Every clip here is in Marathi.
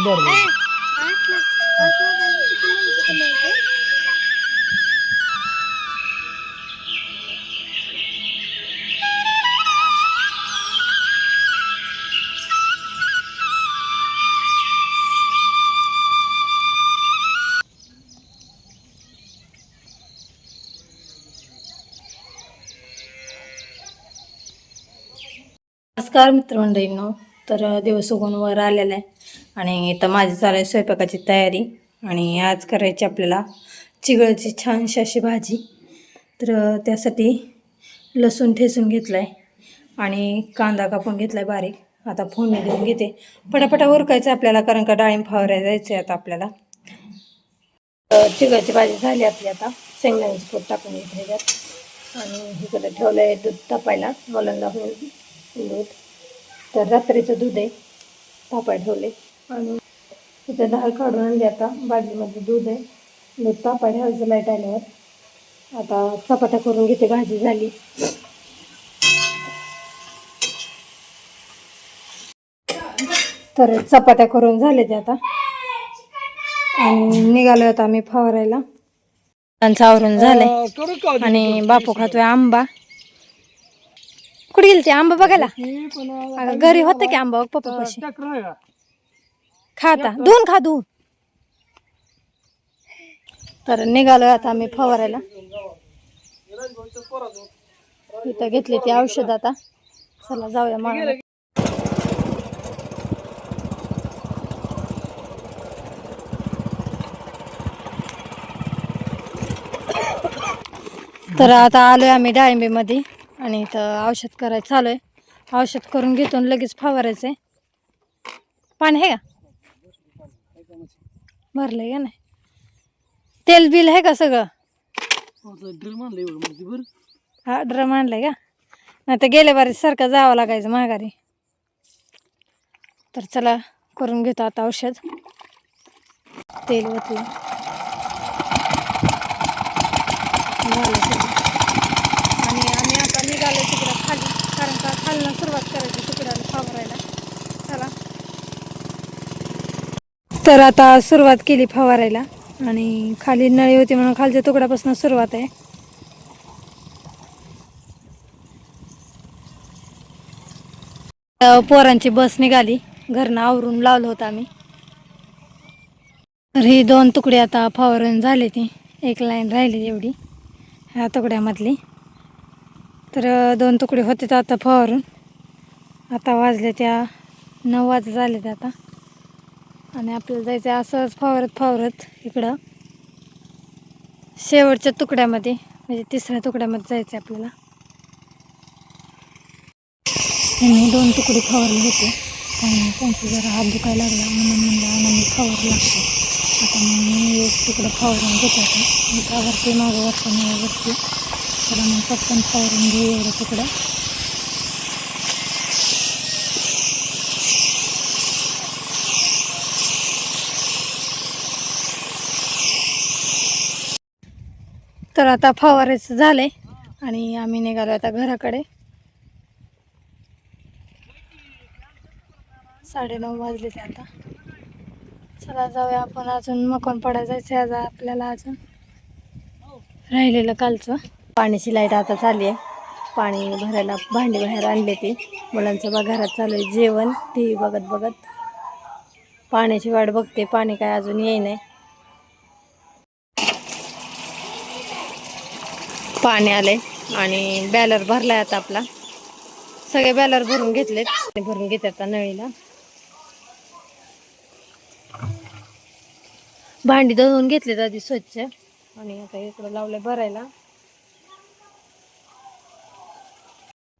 धरलं नमस्कार मित्रमंडळींनो तर दिवस उगवून वर आलेला आहे आणि इथं माझी चालू आहे स्वयंपाकाची तयारी. आणि आज करायची आपल्याला चिगळची छानशी अशी भाजी. तर त्यासाठी लसूण ठेसून घेतला आहे आणि कांदा कापून घेतला आहे बारीक. आता फोडणी देऊन घेते. पटापटा उरकायचं आपल्याला कारण का डाळिंब फावऱ्या जायचं आहे आता आपल्याला. तर चिगळची भाजी झाली आपली आता. शेंगदाण्याची पोट टाकून घेतली त्यात. आणि इकडे ठेवलं आहे दूध तापायला. मुलांना होईल दूध. तर रात्रीचं दूध आहे. तापाय ठेवले आणि इथं डाळ काढून आणली आता. बादलीमध्ये दूध आहे. दूध तापाय ठेवायचं लाइट आल्यावर. आता चपात्या करून घेते. भाजी झाली. तर चपात्या करून झाले ते आता. आणि निघालो आता आम्ही फवारायला. त्यांचं आवरून झालंय. आणि बापू खातोय आंबा. कुठे गेली ते आंबा बघायला? घरी होतं की आंबा? पप्पा कशी ट्रॅक्टर आहे का खा आता. दोन खा दोन तर निघालो आता आम्ही फवारायला. इथं घेतली ती औषध आता. चला जाऊया मला तर आता आलोय आम्ही डाळिंबीमध्ये आणि इथं औषध करायचं चालू आहे. औषध करून घेतो आणि लगेच फवारायचं आहे पाणी आहे का? भरलंय का नाही? तेल बिल आहे का सगळं? एवढं बरं हा ड्रम आणलाय का? नाही तर गेल्या बारी सारखं जावं लागायचं माघारी. तर चला करून घेतो आता औषध. तेल ओतलं झालं सगळं. आणि आम्ही आता निघालो तिकडं खाली कारण का खालनं सुरुवात करायची तिकडं फवारायला चला तर आता सुरुवात केली फवारायला. आणि खाली नळी होती म्हणून खालच्या तुकड्यापासून सुरुवात आहे. पोरांची बस निघाली. घरनं आवरून लावलं होतं आम्ही. तर ही दोन तुकडे आता फवारून झाले ती. एक लाईन राहिली एवढी ह्या तुकड्यामधली. तर दोन तुकडे होते तर आता फवारून. आता वाजले त्या नऊ वाज झाले ते आता. आणि आपल्याला जायचं आहे असंच फावरत फावरत इकडं. शेवटच्या तुकड्यामध्ये म्हणजे तिसऱ्या तुकड्यामध्ये जायचं आहे आपल्याला त्यांनी दोन तुकडे फवारले होते. आणि त्यांचा जरा हात दुखायला लागला म्हणून म्हणलं आणि मी लागतो. आता मग मी एक तुकडं फावरून घेत होता मी वरती मागं वरती मागं वरती. तर मग पटकन फावरून घेऊ एवढं तुकडं. तर आता फवारायचं झालंय आणि आम्ही निघालो आता घराकडे. साडेनऊ वाजले ते आता. चला जाऊया आपण अजून मकन पडा जायचं आज आपल्याला अजून. राहिलेलं कालचं. पाण्याची लाइट आता चालली आहे. पाणी भरायला भांडी बाहेर आणले ते मुलांचं बा घरात चालू आहे जेवण टी व्ही बघत बघत. पाण्याची वाट बघते. पाणी काय अजून येई नाही पाणी आले आणि बॅलर भरलाय आता आपला. सगळे बॅलर भरून घेतलेत. भरून घेते आता नळीला. भांडी धुवून घेतलीत आधी स्वच्छ. आणि आता इकडं लावले भरायला.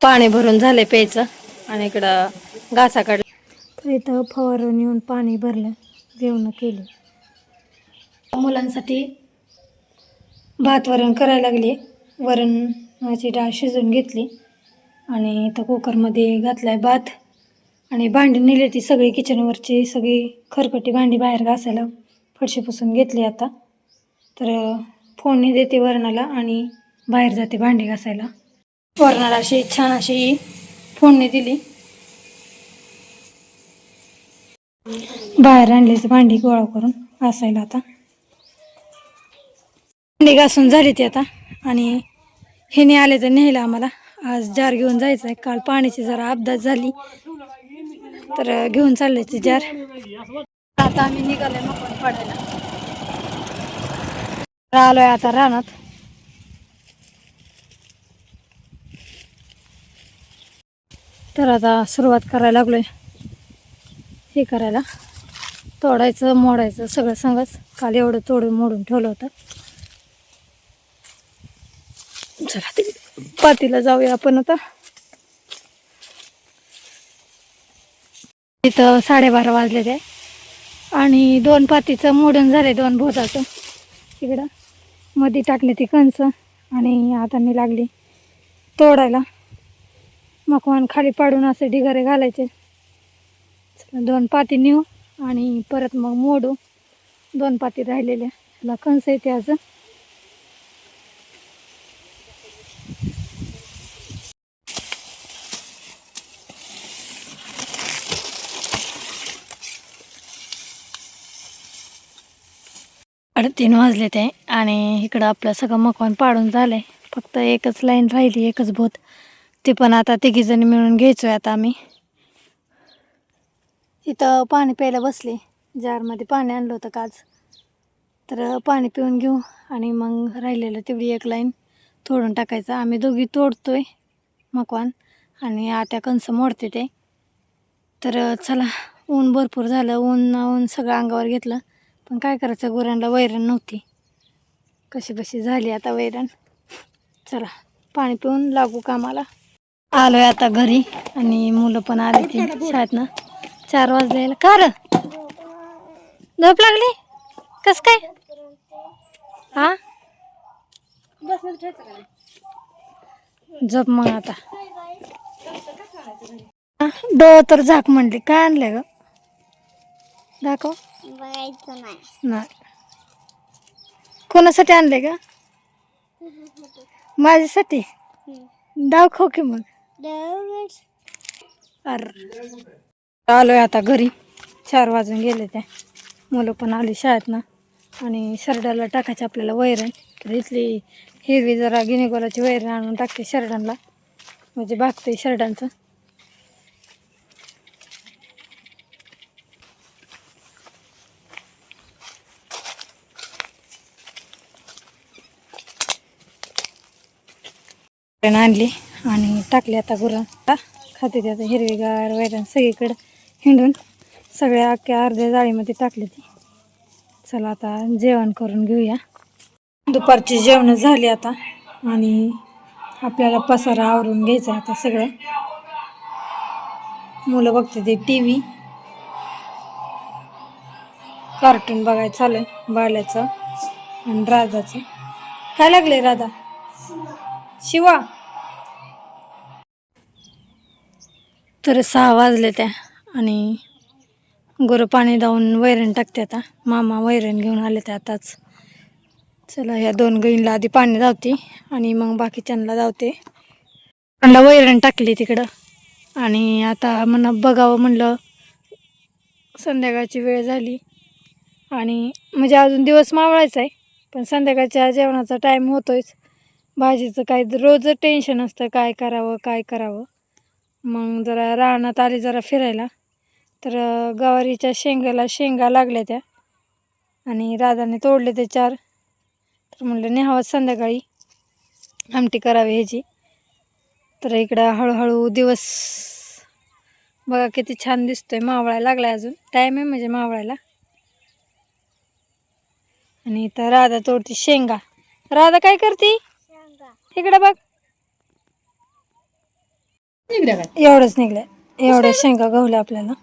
पाणी भरून झाले प्यायचं. आणि इकडं घासाकडे तर इथं फवारून येऊन पाणी भरलं जेवण केली. मुलांसाठी भात वरण करायला लागली वरणाची डाळ शिजवून घेतली आणि इथं कुकरमध्ये घातलाय भात आणि भांडी नेली ती सगळी किचनवरची सगळी खरकटी भांडी बाहेर घासायला फडशी पुसून घेतली आता. तर फोडणी देते वरणाला आणि बाहेर जाते भांडी घासायला. वरणाला अशी छान अशी फोडणी दिली. बाहेर आणली भांडी गोळा करून घासायला आता. भांडी घासून झाली ती आता आणि हिने आले तर न्यायला आम्हाला. आज जार घेऊन जायचं आहे काल पाण्याची जरा अपघात झाली. तर घेऊन चालले ते जार. आता आम्ही निघालोय मकवान पाडायला. आलोय आता रानात. तर आता सुरुवात करायला लागलोय. हे करायला. तोडायचं मोडायचं सगळं संगच. काल एवढं तोडून मोडून ठेवलं होतं. चला ते पातीला जाऊया आपण आता. तिथं साडेबारा वाजले ते आणि दोन पातीचं मोडून झाले दोन भोताचं इकडं मध्ये टाकली ती कंच आणि आता मी लागली तोडायला. मकवान खाली पाडून असे ढिगारे घालायचे. दोन पाती नेऊ आणि परत मग मोडू. दोन पाती राहिलेल्या ह्याला कंस येते अजून. साडेतीन वाजले ते आणि इकडं आपलं सगळं मकवान पाडून झालं आहे फक्त एकच लाईन राहिली एकच भूत. ती पण आता तिघीजणी मिळून घ्यायचो आहे आता आम्ही. इथं पाणी प्यायला बसले. जारमध्ये पाणी आणलं होतं काज तर पाणी पिऊन घेऊ आणि मग राहिलेलं तेवढी एक लाईन तोडून टाकायचं. आम्ही दोघी तोडतो आहे मकवान आणि आत्या कंस मोडते ते. तर चला ऊन भरपूर झालं. ऊन ऊन सगळं अंगावर घेतलं. पण काय करायचं? गुरांना वैरण नव्हती. कशी बशी झाली आता वैरण? चला पाणी पिऊन लागू कामाला. आलोय आता घरी आणि मुलं पण आली ती शाळेतनं. चार वाजलेला का र? झोप लागली? कस काय? हा झोप मग आता. डो तर झाक म्हणली. काय आणले ग? दाखव. बघायचं नाही. कोणासाठी आणले का? माझ्यासाठी? दाखव की मग. अर. आलोय आता घरी. चार वाजून गेले ते मुलं पण आली शाळेतनं आणि शर्टाला टाकायचे आपल्याला वैरण. तर इथली हिरवी जरा गिनीगोलाची वैरण आणून टाकते शर्टांना म्हणजे भागते शर्टांचं आणली आणि टाकली आता गुरं. खाते ते आता हिरवीगार वैरण सगळीकडं हिंडून सगळ्या अख्ख्या अर्ध्या जाळीमध्ये टाकली ती. चला आता जेवण करून घेऊया. दुपारची जेवणं झाली आता आणि आपल्याला पसारा आवरून घ्यायचा आता सगळं. मुलं बघते ते टी व्ही कार्टून बघायचं चालू आहे बाल्याचं आणि राधाचं. काय लागले राधा? शिवा. तर सहा वाजले त्या आणि गुरं पाणी दावून वैरण टाकते आता. मामा वैरण घेऊन आले त्या आताच. चला ह्या दोन गाईंला आधी पाणी धावते आणि मग बाकीच्यांना धावते त्यांना वैरण टाकली तिकडं. आणि आता म्हणा बघावं म्हणलं. संध्याकाळची वेळ झाली. आणि म्हणजे अजून दिवस मावळायचा आहे पण संध्याकाळच्या जेवणाचा टाईम होतोयच. भाजीचं काय रोज टेन्शन असतं काय करावं काय करावं. मग जरा रानात आली जरा फिरायला. तर गवारीच्या शेंगाला शेंगा लागल्या त्या. आणि राधाने तोडले ते चार. तर म्हणलं न्यावं संध्याकाळी आमटी करावी ह्याची. तर इकडं हळूहळू दिवस बघा किती छान दिसतोय. मावळायला लागलाय अजून. टाईम आहे म्हणजे मावळायला. आणि इथं राधा तोडती शेंगा. राधा काय करते? इकडे बघ. एवढंच निघलंय. एवढ्या शेंगा गवल्या आपल्याला.